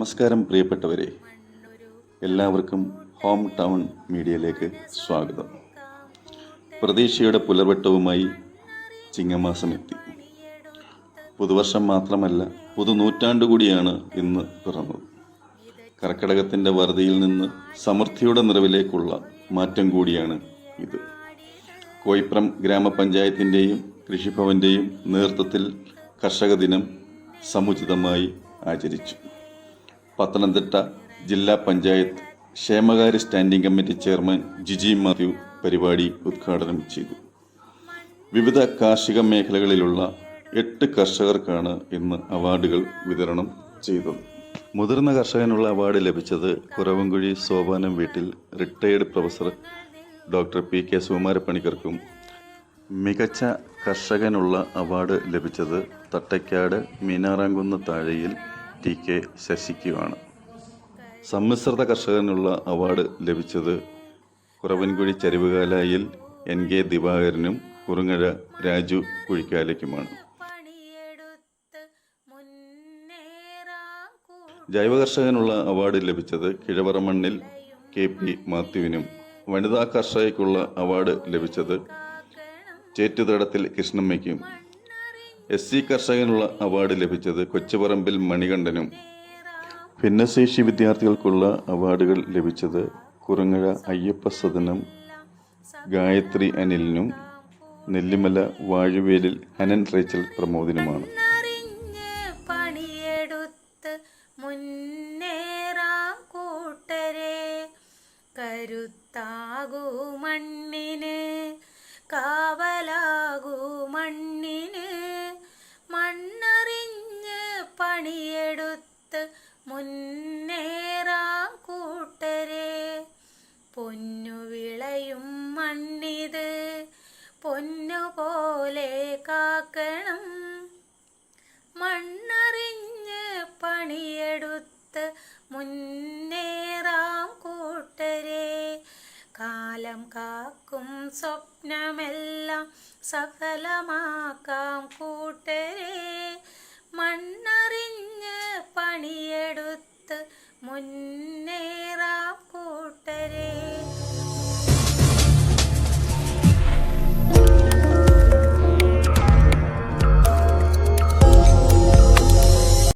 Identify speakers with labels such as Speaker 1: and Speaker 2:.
Speaker 1: നമസ്കാരം പ്രിയപ്പെട്ടവരെ എല്ലാവർക്കും ഹോം ടൗൺ മീഡിയയിലേക്ക് സ്വാഗതം. പ്രതീക്ഷയുടെ പുലർവട്ടവുമായി ചിങ്ങമാസം എത്തി. പുതുവർഷം മാത്രമല്ല പുതു പുതുനൂറ്റാണ്ട് കൂടിയാണ് ഇന്ന് പിറന്നത്. കർക്കടകത്തിന്റെ വറുതിയിൽ നിന്ന് സമൃദ്ധിയുടെ നിറവിലേക്കുള്ള മാറ്റം കൂടിയാണ് ഇത്. കോയിപ്രം ഗ്രാമപഞ്ചായത്തിന്റെയും കൃഷിഭവന്റെയും നേതൃത്വത്തിൽ കർഷക ദിനം സമുചിതമായി ആചരിച്ചു. പത്തനംതിട്ട ജില്ലാ പഞ്ചായത്ത് ക്ഷേമകാര്യ standing committee chairman Jiji Mathew പരിപാടി ഉദ്ഘാടനം ചെയ്തു. വിവിധ കാർഷിക മേഖലകളിലുള്ള എട്ട് കർഷകർക്കാണ് ഇന്ന് അവാർഡുകൾ വിതരണം ചെയ്തത്. മുതിർന്ന കർഷകനുള്ള അവാർഡ് ലഭിച്ചത് കുറവൻകുഴി സോപാനം വീട്ടിൽ retired professor doctor P K സുകുമാരപ്പണിക്കർക്കും. മികച്ച കർഷകനുള്ള അവാർഡ് ലഭിച്ചത് തട്ടയ്ക്കാട് മീനാറാങ്കുന്ന് താഴെയിൽ ടി കെ ശശിക്കുമാണ് സമ്മിശ്രിത കർഷകനുള്ള അവാർഡ് ലഭിച്ചത് കുറവൻകുഴി ചരിവുകാലായിൽ എൻ കെ ദിവാകരനും കുറുങ്ങഴ രാജു കുഴിക്കാലയ്ക്കുമാണ്.
Speaker 2: ജൈവകർഷകനുള്ള
Speaker 1: ജൈവ കർഷകനുള്ള അവാർഡ് ലഭിച്ചത് കിഴവറമണ്ണിൽ കെ പി മാത്യുവിനും. വനിതാ കർഷകയ്ക്കുള്ള അവാർഡ് ലഭിച്ചത് ചേറ്റുതടത്തിൽ കൃഷ്ണമ്മയ്ക്കും. എസ് സി കർഷകനുള്ള അവാർഡ് ലഭിച്ചത് കൊച്ചുപറമ്പിൽ മണികണ്ഠനും. ഭിന്നശേഷി വിദ്യാർത്ഥികൾക്കുള്ള അവാർഡുകൾ ലഭിച്ചത് കുറുങ്ങഴ അയ്യപ്പ സദനം ഗായത്രി അനിലിനും നെല്ലിമല വാഴുവേലിൽ ഹനൻ റേച്ചൽ പ്രമോദിനുമാണ്.
Speaker 2: കരുത്താകൂ മണ്ണിന് കാവലാകൂ പണിയെടുത്ത് മുന്നേറാ കൂട്ടരെ. പൊന്നു വിളയും മണ്ണിത് പൊന്നു പോലെ കാക്കണം. മണ്ണറിഞ്ഞ് പണിയെടുത്ത് മുന്നേറാം കൂട്ടരെ. കാലം കാക്കും സ്വപ്നമെല്ലാം സഫലമാക്കാം കൂട്ടരെ. മണ്ണറിഞ്ഞ്